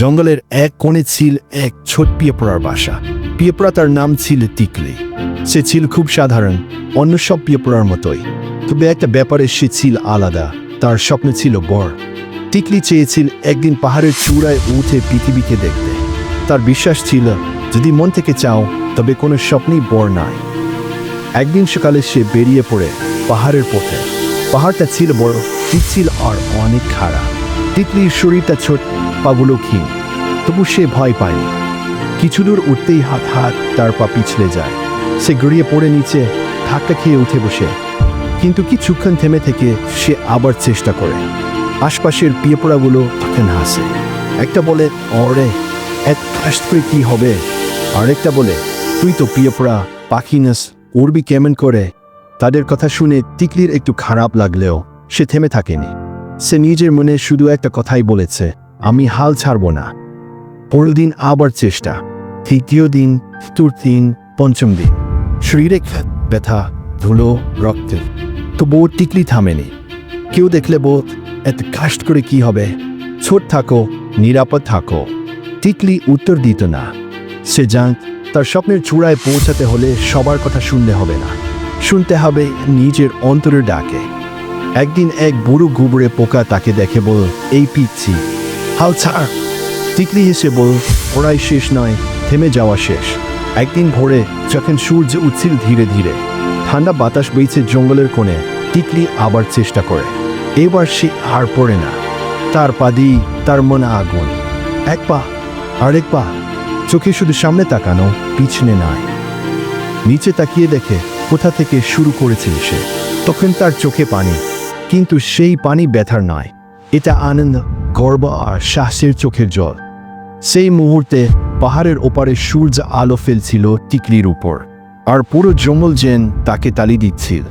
জঙ্গলের এক কোণে ছিল এক ছোট পিয়েপড়ার বাসা। পিয়েপড়া তার নাম ছিল টিকলি সে ছিল খুব সাধারণ, অন্য সব পিয়েপড়ার মতোই। তবে একটা ব্যাপারে সে ছিল আলাদা, তার স্বপ্ন ছিল বড়। টিকলি চেয়েছিল একদিন পাহাড়ের চূড়ায় উঠে পৃথিবীকে দেখতে। তার বিশ্বাস ছিল, যদি মন থেকে চাও, তবে কোনো স্বপ্নই বড় নয় একদিন সকালে সে বেরিয়ে পড়ে পাহাড়ের পথে। পাহাড়টা ছিল বড় পিচ্ছিল আর অনেক খাড়া। টিকলির শরীরটা ছোট পাগুলো ক্ষীণ, তবু সে ভয় পায়নি। কিছু দূর উঠতেই হাত হাত তার পা পিছলে যায়। সে গড়িয়ে পড়ে নিচে, ধাক্কা খেয়ে উঠে বসে। কিন্তু কিছুক্ষণ থেমে থেকে সে আবার চেষ্টা করে। আশপাশের পিয়েপড়াগুলো তখন হাসে একটা বলে, অরে, এত ফাস্ট করে কি হবে? আরেকটা বলে, তুই তো পিয়েপড়া পাখি নাস উড়বি কেমন করে? তাদের কথা শুনে টিকলির একটু খারাপ লাগলেও সে থেমে থাকেনি। সে নিজের মনে শুধু একটা কথাই বলেছে আমি হাল ছাড়ব না। পরের দিন আবার চেষ্টা। তৃতীয় দিন, চতুর্থ পঞ্চম দিন। শরীরে ব্যথা, ধুলো রক্তের তবুও টিকলি থামেনি। কেউ দেখলে বোধ, এত কাস্ট করে কি হবে? ছোট থাকো, নিরাপদ থাকো। টিকলি উত্তর দিত না। সে জান তার স্বপ্নের চূড়ায় পৌঁছাতে হলে সবার কথা শুনতে হবে না। শুনতে হবে নিজের অন্তরের ডাকে। একদিন এক বুড়ো গুবরে পোকা তাকে দেখে বল, এই পিচ্ছি। হাল ছাড়। টিকলি হেসে বল ওরাই শেষ নয়, থেমে যাওয়া শেষ। একদিন ভোরে যখন সূর্য উঠছিল ধীরে ধীরে, ঠান্ডা বাতাস বইছে জঙ্গলের কোণে টিকলি আবার চেষ্টা করে। এবার সে আর পড়ে না। তার পাদি তার মনে আগুন। এক পা, আরেক পা। চোখে শুধু সামনে তাকানো, পিছনে নয় নিচে তাকিয়ে দেখে কোথা থেকে শুরু করেছিল সে। তখন তার চোখে পানি, কিন্তু সেই পানি ব্যথার নয়। এটা আনন্দ গর্ব আর শ্বাসের চোখের জল। সেই মুহূর্তে পাহাড়ের ওপারে সূর্য আলো ফেলছিল টিকলির উপর, আর পুরো জঙ্গল জেন তাকে তালি দিচ্ছিল।